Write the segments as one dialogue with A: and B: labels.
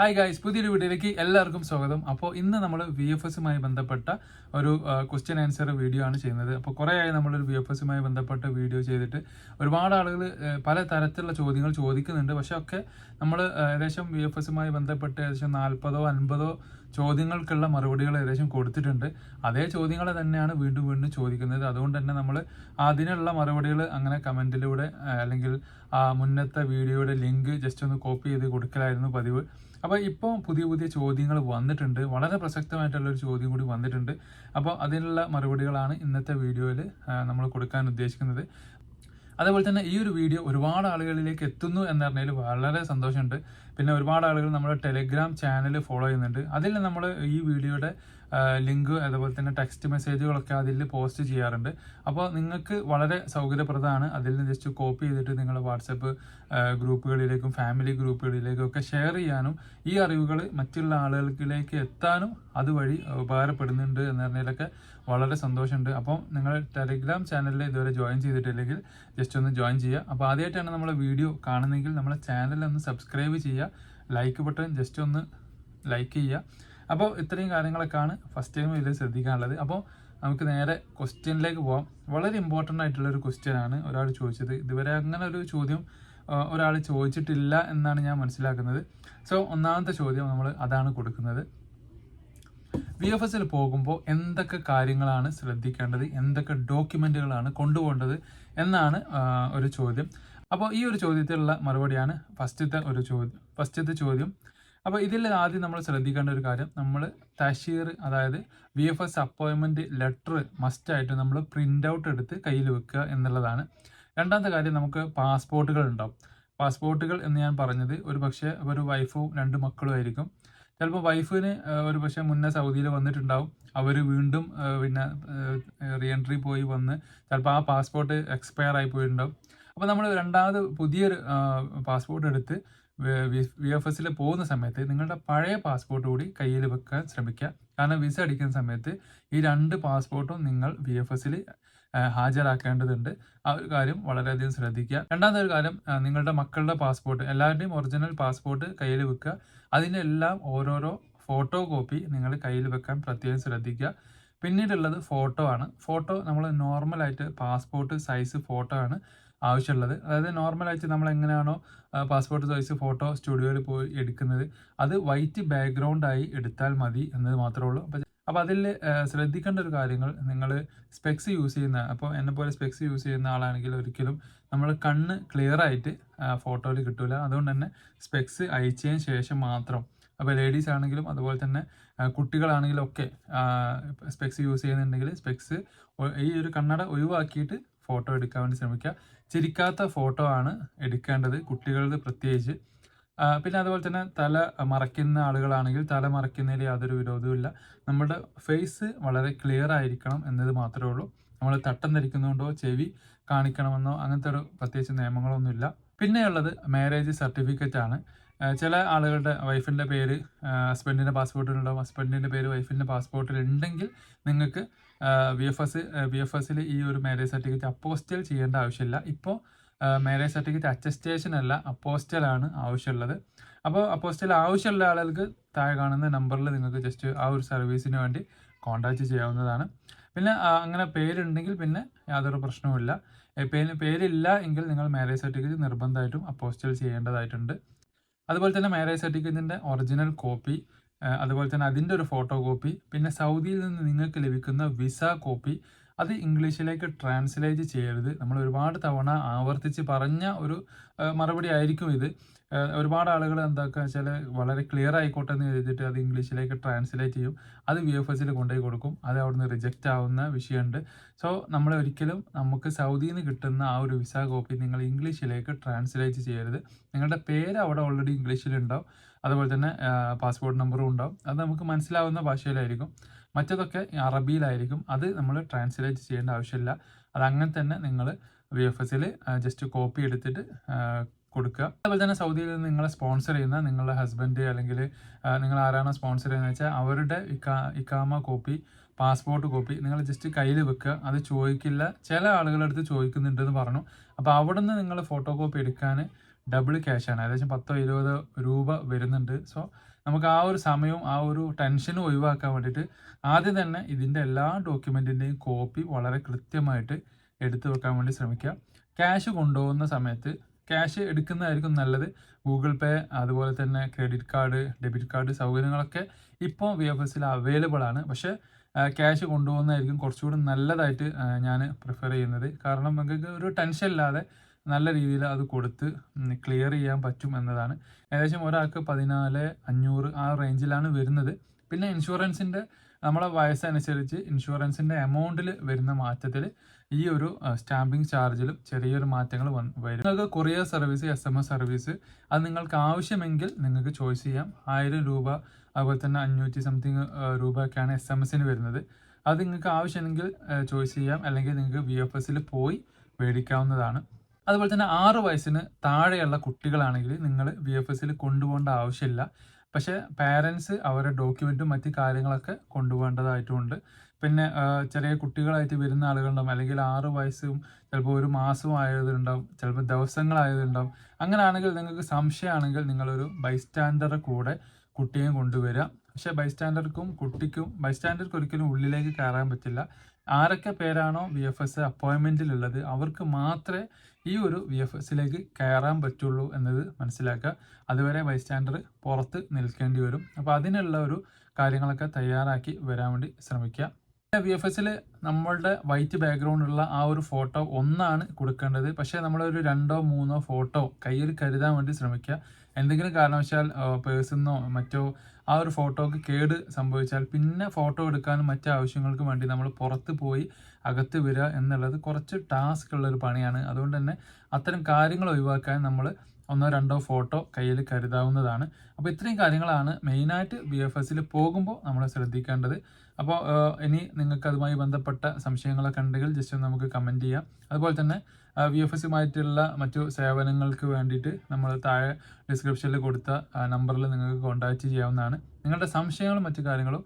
A: Hi guys പുതിയൊരു വീഡിയോയിലേക്ക് എല്ലാവർക്കും സ്വാഗതം. അപ്പോൾ ഇന്ന് നമ്മൾ വി എഫ് എസുമായി ബന്ധപ്പെട്ട ഒരു ക്വസ്റ്റ്യൻ ആൻസർ വീഡിയോ ആണ് ചെയ്യുന്നത്. അപ്പോൾ കുറേയായി നമ്മളൊരു വി എഫ് എസുമായി ബന്ധപ്പെട്ട വീഡിയോ ചെയ്തിട്ട് ഒരുപാട് ആളുകൾ പല തരത്തിലുള്ള ചോദ്യങ്ങൾ ചോദിക്കുന്നുണ്ട്. പക്ഷെ ഒക്കെ നമ്മൾ ഏകദേശം വി എഫ് എസുമായി ബന്ധപ്പെട്ട് ഏകദേശം നാൽപ്പതോ അൻപതോ ചോദ്യങ്ങൾക്കുള്ള മറുപടികൾ ഏകദേശം കൊടുത്തിട്ടുണ്ട്. അതേ ചോദ്യങ്ങൾ തന്നെയാണ് വീണ്ടും വീണ്ടും ചോദിക്കുന്നത്. അതുകൊണ്ട് തന്നെ നമ്മൾ അതിനുള്ള മറുപടികൾ അങ്ങനെ കമന്റിലൂടെ അല്ലെങ്കിൽ ആ മുന്നത്തെ വീഡിയോയുടെ ലിങ്ക് ജസ്റ്റ് ഒന്ന് കോപ്പി ചെയ്ത് കൊടുക്കലായിരുന്നു പതിവ്. അപ്പോൾ ഇപ്പോൾ പുതിയ പുതിയ ചോദ്യങ്ങൾ വന്നിട്ടുണ്ട്. വളരെ പ്രസക്തമായിട്ടുള്ള ഒരു ചോദ്യം കൂടി വന്നിട്ടുണ്ട്. അപ്പോൾ അതിനുള്ള മറുപടികളാണ് ഇന്നത്തെ വീഡിയോയിൽ നമ്മൾ കൊടുക്കാൻ ഉദ്ദേശിക്കുന്നത്. അതേപോലെ തന്നെ ഈ ഒരു വീഡിയോ ഒരുപാട് ആളുകളിലേക്ക് എത്തുന്നു എന്ന് പറഞ്ഞതിൽ വളരെ സന്തോഷമുണ്ട്. പിന്നെ ഒരുപാട് ആളുകൾ നമ്മുടെ ടെലിഗ്രാം ചാനൽ ഫോളോ ചെയ്യുന്നുണ്ട്. അതിൽ നമ്മൾ ഈ വീഡിയോയുടെ ലിങ്ക് അതുപോലെ തന്നെ ടെക്സ്റ്റ് മെസ്സേജുകളൊക്കെ അതിൽ പോസ്റ്റ് ചെയ്യാറുണ്ട്. അപ്പോൾ നിങ്ങൾക്ക് വളരെ സൗകര്യപ്രദമാണ് അതിൽ നിന്ന് ജസ്റ്റ് കോപ്പി ചെയ്തിട്ട് നിങ്ങളുടെ വാട്സപ്പ് ഗ്രൂപ്പുകളിലേക്കും ഫാമിലി ഗ്രൂപ്പുകളിലേക്കും ഒക്കെ ഷെയർ ചെയ്യാനും ഈ അറിവുകൾ മറ്റുള്ള ആളുകളിലേക്ക് എത്താനും അതുവഴി ഉപകാരപ്പെടുന്നുണ്ട് എന്ന് പറഞ്ഞതിലൊക്കെ വളരെ സന്തോഷമുണ്ട്. അപ്പോൾ നിങ്ങൾ ടെലിഗ്രാം ചാനലിൽ ഇതുവരെ ജോയിൻ ചെയ്തിട്ടില്ലെങ്കിൽ ജസ്റ്റ് ഒന്ന് ജോയിൻ ചെയ്യുക. അപ്പോൾ ആദ്യമായിട്ടാണ് നമ്മളെ വീഡിയോ കാണുന്നതെങ്കിൽ നമ്മളെ ചാനൽ ഒന്ന് സബ്സ്ക്രൈബ് ചെയ്യുക. ലൈക്ക് ബട്ടൺ ജസ്റ്റ് ഒന്ന് ലൈക്ക് ചെയ്യുക. അപ്പോൾ ഇത്രയും കാര്യങ്ങളൊക്കെയാണ് ഫസ്റ്റ് ടൈം ഇതിൽ ശ്രദ്ധിക്കാനുള്ളത്. അപ്പോൾ നമുക്ക് നേരെ ക്വസ്റ്റ്യനിലേക്ക് പോവാം. വളരെ ഇമ്പോർട്ടന്റ് ആയിട്ടുള്ള ഒരു ക്വസ്റ്റ്യനാണ് ഒരാൾ ചോദിച്ചത്. ഇതുവരെ അങ്ങനെ ഒരു ചോദ്യം ഒരാൾ ചോദിച്ചിട്ടില്ല എന്നാണ് ഞാൻ മനസ്സിലാക്കുന്നത്. സോ ഒന്നാമത്തെ ചോദ്യം നമ്മൾ അതാണ് കൊടുക്കുന്നത്. വി എഫ് എസിൽ പോകുമ്പോൾ എന്തൊക്കെ കാര്യങ്ങളാണ് ശ്രദ്ധിക്കേണ്ടത്? എന്തൊക്കെ ഡോക്യുമെന്റുകളാണ് കൊണ്ടുപോകേണ്ടത്? എന്നാണ് ഒരു ചോദ്യം. അപ്പോൾ ഈ ഒരു ചോദ്യത്തിലുള്ള മറുപടിയാണ് ഫസ്റ്റത്തെ ഒരു ചോദ്യം ഫസ്റ്റത്തെ ചോദ്യം. അപ്പോൾ ഇതിൽ ആദ്യം നമ്മൾ ശ്രദ്ധിക്കേണ്ട ഒരു കാര്യം നമ്മൾ തഷീർ അതായത് വി എഫ് എസ് അപ്പോയിൻമെന്റ് ലെറ്റർ മസ്റ്റായിട്ട് നമ്മൾ പ്രിന്റ് ഔട്ട് എടുത്ത് കയ്യിൽ വെക്കുക എന്നുള്ളതാണ്. രണ്ടാമത്തെ കാര്യം നമുക്ക് പാസ്പോർട്ടുകൾ ഉണ്ടാവും. പാസ്പോർട്ടുകൾ എന്ന് ഞാൻ പറഞ്ഞത് ഒരു പക്ഷേ ഒരു വൈഫും രണ്ട് മക്കളും ആയിരിക്കും. ചിലപ്പോൾ വൈഫിന് ഒരു പക്ഷേ മുന്നേ സൗദിയിൽ വന്നിട്ടുണ്ടാവും. അവർ വീണ്ടും പിന്നെ റീ എൻട്രി പോയി വന്ന് ചിലപ്പോൾ ആ പാസ്പോർട്ട് എക്സ്പയർ ആയി പോയിട്ടുണ്ടാവും. അപ്പോൾ നമ്മൾ രണ്ടാമത് പുതിയൊരു പാസ്പോർട്ട് എടുത്ത് വി എഫ് എസിൽ പോകുന്ന സമയത്ത് നിങ്ങളുടെ പഴയ പാസ്പോർട്ട് കൂടി കയ്യിൽ വെക്കാൻ ശ്രമിക്കുക. കാരണം വിസ അടിക്കുന്ന സമയത്ത് ഈ രണ്ട് പാസ്പോർട്ടും നിങ്ങൾ വി എഫ് എസിൽ ഹാജരാക്കേണ്ടതുണ്ട്. ആ ഒരു കാര്യം വളരെയധികം ശ്രദ്ധിക്കുക. രണ്ടാമത്തെ ഒരു കാര്യം നിങ്ങളുടെ മക്കളുടെ പാസ്പോർട്ട് എല്ലാവരുടെയും ഒറിജിനൽ പാസ്പോർട്ട് കയ്യിൽ വെക്കുക. അതിന്റെ എല്ലാം ഓരോരോ ഫോട്ടോ കോപ്പി നിങ്ങൾ കയ്യിൽ വെക്കാൻ പ്രത്യേകം ശ്രദ്ധിക്കുക. പിന്നീടുള്ളത് ഫോട്ടോ ആണ്. ഫോട്ടോ നമ്മൾ നോർമലായിട്ട് പാസ്പോർട്ട് സൈസ് ഫോട്ടോ ആണ്. ആവശ്യമുള്ളത്. അതായത് നോർമലായിട്ട് നമ്മൾ എങ്ങനെയാണോ പാസ്പോർട്ട് സൈസ് ഫോട്ടോ സ്റ്റുഡിയോയിൽ പോയി എടുക്കുന്നത്. അത് വൈറ്റ് ബാക്ക്ഗ്രൗണ്ടായി എടുത്താൽ മതി എന്നത് മാത്രമേ ഉള്ളൂ. അപ്പോൾ അപ്പോൾ അതിൽ ശ്രദ്ധിക്കേണ്ട ഒരു കാര്യങ്ങൾ നിങ്ങൾ സ്പെക്സ് യൂസ് ചെയ്യുന്ന അപ്പോൾ എന്നെ പോലെ സ്പെക്സ് യൂസ് ചെയ്യുന്ന ആളാണെങ്കിൽ ഒരിക്കലും നമ്മൾ കണ്ണ് ക്ലിയർ ആയിട്ട് ഫോട്ടോയിൽ കിട്ടില്ല അതുകൊണ്ട് തന്നെ സ്പെക്സ് അയച്ചതിന് ശേഷം മാത്രം. അപ്പോൾ ലേഡീസ് ആണെങ്കിലും അതുപോലെ തന്നെ കുട്ടികളാണെങ്കിലും ഒക്കെ സ്പെക്സ് യൂസ് ചെയ്യുന്നുണ്ടെങ്കിൽ സ്പെക്സ് ഈ ഒരു കണ്ണട ഒഴിവാക്കിയിട്ട് ഫോട്ടോ എടുക്കാൻ വേണ്ടി ശ്രമിക്കുക. ചിരിക്കാത്ത ഫോട്ടോ ആണ് എടുക്കേണ്ടത് കുട്ടികളുടെ പ്രത്യേകിച്ച്. പിന്നെ അതുപോലെ തന്നെ തല മറയ്ക്കുന്ന ആളുകളാണെങ്കിൽ തല മറയ്ക്കുന്നതിൽ യാതൊരു വിരോധവുമില്ല നമ്മുടെ ഫേസ് വളരെ ക്ലിയർ ആയിരിക്കണം എന്നത് മാത്രമേ ഉള്ളൂ. നമ്മൾ തട്ടം ധരിക്കുന്നതുകൊണ്ടോ ചെവി കാണിക്കണമെന്നോ അങ്ങനത്തെ ഒരു പ്രത്യേകിച്ച് നിയമങ്ങളൊന്നുമില്ല. പിന്നെയുള്ളത് മാരേജ് സർട്ടിഫിക്കറ്റ് ആണ്. ചില ആളുകളുടെ വൈഫിന്റെ പേര് ഹസ്ബൻഡിന്റെ പാസ്പോർട്ടിലുണ്ടാവും ഹസ്ബൻഡിന്റെ പേര് വൈഫിന്റെ പാസ്പോർട്ടിലുണ്ടെങ്കിൽ നിങ്ങൾക്ക് V F S V F എസിൽ ഈ ഒരു മാരേജ് സർട്ടിഫിക്കറ്റ് അപ്പോസ്റ്റൽ ചെയ്യേണ്ട ആവശ്യമില്ല. ഇപ്പോൾ മാരേജ് സർട്ടിഫിക്കറ്റ് അറ്റസ്റ്റേഷൻ അല്ല അപ്പോസ്റ്റലാണ് ആവശ്യമുള്ളത്. അപ്പോൾ അപ്പോസ്റ്റൽ ആവശ്യമുള്ള ആളുകൾക്ക് താഴെ കാണുന്ന നമ്പറിൽ നിങ്ങൾക്ക് ജസ്റ്റ് ആ ഒരു സർവീസിന് വേണ്ടി കോൺടാക്റ്റ് ചെയ്യാവുന്നതാണ്. പിന്നെ അങ്ങനെ പേരുണ്ടെങ്കിൽ പിന്നെ യാതൊരു പ്രശ്നവുമില്ല. പേര് പേരില്ല എങ്കിൽ നിങ്ങൾ മാരേജ് സർട്ടിഫിക്കറ്റ് നിർബന്ധമായിട്ടും അപ്പോസ്റ്റൽ ചെയ്യേണ്ടതായിട്ടുണ്ട്. അതുപോലെ തന്നെ മാരേജ് സർട്ടിഫിക്കറ്റിന്റെ ഒറിജിനൽ കോപ്പി അതുപോലെ തന്നെ അതിന്റെ ഒരു ഫോട്ടോ കോപ്പി പിന്നെ സൗദിയിൽ നിന്ന് നിങ്ങൾക്ക് ലഭിക്കുന്ന വിസ കോപ്പി അത് ഇംഗ്ലീഷിലേക്ക് ട്രാൻസ്ലേറ്റ് ചെയ്യരുത്. നമ്മൾ ഒരുപാട് തവണ ആവർത്തിച്ച് പറഞ്ഞ ഒരു മറുപടി ആയിരിക്കും ഇത്. ഒരുപാട് ആളുകൾ എന്താക്കുക വെച്ചാൽ വളരെ ക്ലിയർ ആയിക്കോട്ടെ എന്ന് എഴുതിയിട്ട് അത് ഇംഗ്ലീഷിലേക്ക് ട്രാൻസ്ലേറ്റ് ചെയ്യും. അത് വി എഫ് എസിൽ കൊണ്ടുപോയി കൊടുക്കും. അത് അവിടുന്ന് റിജക്റ്റ് ആവുന്ന വിഷയമുണ്ട് സോ നമ്മൾ ഒരിക്കലും നമുക്ക് സൗദിയിൽ നിന്ന് കിട്ടുന്ന ആ ഒരു വിസ കോപ്പി നിങ്ങൾ ഇംഗ്ലീഷിലേക്ക് ട്രാൻസ്ലേറ്റ് ചെയ്യരുത്. നിങ്ങളുടെ പേര് അവിടെ ഓൾറെഡി ഇംഗ്ലീഷിലുണ്ടാവും. അതുപോലെ തന്നെ പാസ്പോർട്ട് നമ്പറും ഉണ്ടാവും. അത് നമുക്ക് മനസ്സിലാവുന്ന ഭാഷയിലായിരിക്കും. മറ്റതൊക്കെ അറബിയിലായിരിക്കും. അത് നമ്മൾ ട്രാൻസ്ലേറ്റ് ചെയ്യേണ്ട ആവശ്യമില്ല. അത് അങ്ങനെ തന്നെ നിങ്ങൾ വി എഫ് എസിൽ ജസ്റ്റ് കോപ്പി എടുത്തിട്ട് കൊടുക്കുക. അതുപോലെ തന്നെ സൗദിയിൽ നിങ്ങളെ സ്പോൺസർ ചെയ്യുന്ന നിങ്ങളുടെ ഹസ്ബൻഡ് അല്ലെങ്കിൽ നിങ്ങൾ ആരാണോ സ്പോൺസർ ചെയ്യുന്നത് വെച്ചാൽ അവരുടെ ഇക്കാ ഇക്കാമ കോപ്പി പാസ്പോർട്ട് കോപ്പി നിങ്ങൾ ജസ്റ്റ് കയ്യിൽ വെക്കുക. അത് ചോദിക്കില്ല. ചില ആളുകളുടെ അടുത്ത് ചോദിക്കുന്നുണ്ടെന്ന് പറഞ്ഞു. അപ്പോൾ അവിടെ നിന്ന് നിങ്ങൾ ഫോട്ടോ കോപ്പി എടുക്കാൻ ഡബിൾ ക്യാഷാണ് ഏകദേശം പത്തോ ഇരുപതോ രൂപ വരുന്നുണ്ട്. സോ നമുക്ക് ആ ഒരു സമയവും ആ ഒരു ടെൻഷനും ഒഴിവാക്കാൻ വേണ്ടിയിട്ട് ആദ്യം തന്നെ ഇതിന്റെ എല്ലാ ഡോക്യുമെന്റിന്റെയും കോപ്പി വളരെ കൃത്യമായിട്ട് എടുത്തു വെക്കാൻ വേണ്ടി ശ്രമിക്കുക. ക്യാഷ് കൊണ്ടുപോകുന്ന സമയത്ത് ക്യാഷ് എടുക്കുന്നതായിരിക്കും നല്ലത്. ഗൂഗിൾ പേ അതുപോലെ തന്നെ ക്രെഡിറ്റ് കാർഡ് ഡെബിറ്റ് കാർഡ് സൗകര്യങ്ങളൊക്കെ ഇപ്പോൾ വി എഫ് എസിൽ അവൈലബിൾ ആണ്. പക്ഷേ ക്യാഷ് കൊണ്ടുപോകുന്നതായിരിക്കും കുറച്ചുകൂടി നല്ലതായിട്ട് ഞാൻ പ്രിഫർ ചെയ്യുന്നത്. കാരണം നമുക്ക് ഒരു ടെൻഷൻ ഇല്ലാതെ നല്ല രീതിയിൽ അത് കൊടുത്ത് ക്ലിയർ ചെയ്യാൻ പറ്റും എന്നതാണ്. ഏകദേശം ഒരാൾക്ക് പതിനാല് അഞ്ഞൂറ് ആ റേഞ്ചിലാണ് വരുന്നത്. പിന്നെ ഇൻഷുറൻസിന്റെ നമ്മളെ വയസ്സനുസരിച്ച് ഇൻഷുറൻസിന്റെ എമൗണ്ടിൽ വരുന്ന മാറ്റത്തിൽ ഈ ഒരു സ്റ്റാമ്പിംഗ് ചാർജിലും ചെറിയൊരു മാറ്റങ്ങൾ വന്ന് വരും. നിങ്ങൾക്ക് courier service S M S service അത് നിങ്ങൾക്ക് ആവശ്യമെങ്കിൽ നിങ്ങൾക്ക് ചോയ്സ് ചെയ്യാം. ആയിരം രൂപ അതുപോലെ തന്നെ അഞ്ഞൂറ്റി സംതിങ് രൂപയൊക്കെയാണ് എസ് എം എസിന് വരുന്നത്. അത് നിങ്ങൾക്ക് ആവശ്യമെങ്കിൽ ചോയ്സ് ചെയ്യാം. അല്ലെങ്കിൽ നിങ്ങൾക്ക് വി എഫ് എസിൽ പോയി മേടിക്കാവുന്നതാണ്. അതുപോലെ തന്നെ ആറ് വയസ്സിന് താഴെയുള്ള കുട്ടികളാണെങ്കിൽ നിങ്ങൾ വി എഫ് എസിൽ കൊണ്ടുപോകേണ്ട ആവശ്യമില്ല. പക്ഷേ പാരൻസ് അവരുടെ ഡോക്യുമെന്റും മറ്റു കാര്യങ്ങളൊക്കെ കൊണ്ടുപോകേണ്ടതായിട്ടുമുണ്ട് പിന്നെ ചെറിയ കുട്ടികളായിട്ട് വരുന്ന ആളുകളുണ്ടാവും. അല്ലെങ്കിൽ ആറ് വയസ്സും ചിലപ്പോൾ ഒരു മാസവും ആയതുണ്ടാവും ചിലപ്പോൾ ദിവസങ്ങളായതുണ്ടാവും അങ്ങനെയാണെങ്കിൽ നിങ്ങൾക്ക് സംശയമാണെങ്കിൽ നിങ്ങളൊരു ബൈസ്റ്റാൻഡറെ കൂടെ കുട്ടിയെയും കൊണ്ടുവരിക. പക്ഷേ ബൈസ്റ്റാൻഡർക്കും കുട്ടിക്കും ബൈസ്റ്റാൻഡർക്ക് ഒരിക്കലും ഉള്ളിലേക്ക് കയറാൻ പറ്റില്ല. ആരൊക്കെ പേരാണോ വി എഫ് എസ് അപ്പോയിൻമെന്റിലുള്ളത് അവർക്ക് മാത്രമേ ഈ ഒരു വി എഫ് എസിലേക്ക് കയറാൻ പറ്റുള്ളൂ എന്നത് മനസ്സിലാക്കുക. അതുവരെ ബൈസ്റ്റാൻഡർ പുറത്ത് നിൽക്കേണ്ടി വരും. അപ്പോൾ അതിനുള്ള ഒരു കാര്യങ്ങളൊക്കെ തയ്യാറാക്കി വരാൻ വേണ്ടി ശ്രമിക്കുക. വി എഫ് എസിൽ നമ്മളുടെ വൈറ്റ് ബാക്ക്ഗ്രൗണ്ട് ഉള്ള ആ ഒരു ഫോട്ടോ ഒന്നാണ് കൊടുക്കേണ്ടത്. പക്ഷേ നമ്മളൊരു രണ്ടോ മൂന്നോ ഫോട്ടോ കയ്യിൽ കരുതാൻ വേണ്ടി ശ്രമിക്കുക. എന്തെങ്കിലും കാരണവശാൽ പേഴ്സന്നോ മറ്റോ ആ ഒരു ഫോട്ടോക്ക് കേട് സംഭവിച്ചാൽ പിന്നെ ഫോട്ടോ എടുക്കാനും മറ്റു ആവശ്യങ്ങൾക്കും വേണ്ടി നമ്മൾ പുറത്ത് പോയി അകത്ത് വരിക എന്നുള്ളത് കുറച്ച് ടാസ്ക് ഉള്ള ഒരു പണിയാണ്. അതുകൊണ്ട് തന്നെ അത്തരം കാര്യങ്ങൾ ഒഴിവാക്കാൻ നമ്മൾ ഒന്നോ രണ്ടോ ഫോട്ടോ കയ്യിൽ കരുതാവുന്നതാണ്. അപ്പോൾ ഇത്രയും കാര്യങ്ങളാണ് മെയിനായിട്ട് ബി എഫ് എസിൽ പോകുമ്പോൾ നമ്മൾ ശ്രദ്ധിക്കേണ്ടത്. അപ്പോൾ ഇനി നിങ്ങൾക്ക് അതുമായി ബന്ധപ്പെട്ട സംശയങ്ങളൊക്കെ ഉണ്ടെങ്കിൽ ജസ്റ്റ് നമുക്ക് കമന്റ് ചെയ്യാം. അതുപോലെ തന്നെ വി എഫ് എസുമായിട്ടുള്ള മറ്റു സേവനങ്ങൾക്ക് വേണ്ടിയിട്ട് നമ്മൾ താഴെ ഡിസ്ക്രിപ്ഷനിൽ കൊടുത്ത നമ്പറിൽ നിങ്ങൾക്ക് കോൺടാക്റ്റ് ചെയ്യാവുന്നതാണ്. നിങ്ങളുടെ സംശയങ്ങളും മറ്റു കാര്യങ്ങളും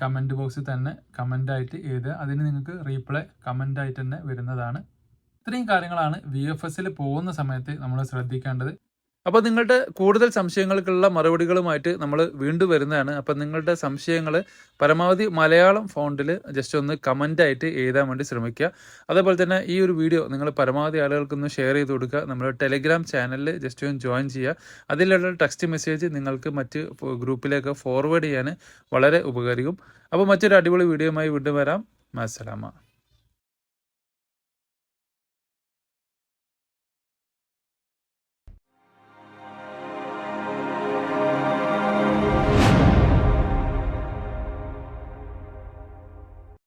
A: കമന്റ് ബോക്സിൽ തന്നെ കമന്റായിട്ട് എഴുതുക. അതിന് നിങ്ങൾക്ക് റീപ്ലൈ കമന്റായിട്ട് തന്നെ വരുന്നതാണ്. ഇത്രയും കാര്യങ്ങളാണ് വി എഫ് എസിൽ പോകുന്ന സമയത്ത് നമ്മൾ ശ്രദ്ധിക്കേണ്ടത്. അപ്പോൾ നിങ്ങളുടെ കൂടുതൽ സംശയങ്ങൾക്കുള്ള മറുപടികളുമായിട്ട് നമ്മൾ വീണ്ടും വരുന്നതാണ്. അപ്പോൾ നിങ്ങളുടെ സംശയങ്ങൾ പരമാവധി മലയാളം ഫോണ്ടിൽ ജസ്റ്റ് ഒന്ന് കമന്റായിട്ട് എഴുതാൻ വേണ്ടി ശ്രമിക്കുക. അതേപോലെ തന്നെ ഈ ഒരു വീഡിയോ നിങ്ങൾ പരമാവധി ആളുകൾക്കൊന്ന് ഷെയർ ചെയ്ത് കൊടുക്കുക. നമ്മുടെ ടെലിഗ്രാം ചാനലിൽ ജസ്റ്റ് ഒന്ന് ജോയിൻ ചെയ്യുക. അതിലുള്ള ടെക്സ്റ്റ് മെസ്സേജ് നിങ്ങൾക്ക് മറ്റ് ഗ്രൂപ്പിലേക്ക് ഫോർവേഡ് ചെയ്യാൻ വളരെ ഉപകാരിക്കും. അപ്പോൾ മറ്റൊരു അടിപൊളി വീഡിയോയുമായി വീണ്ടും വരാം. മാസലാമ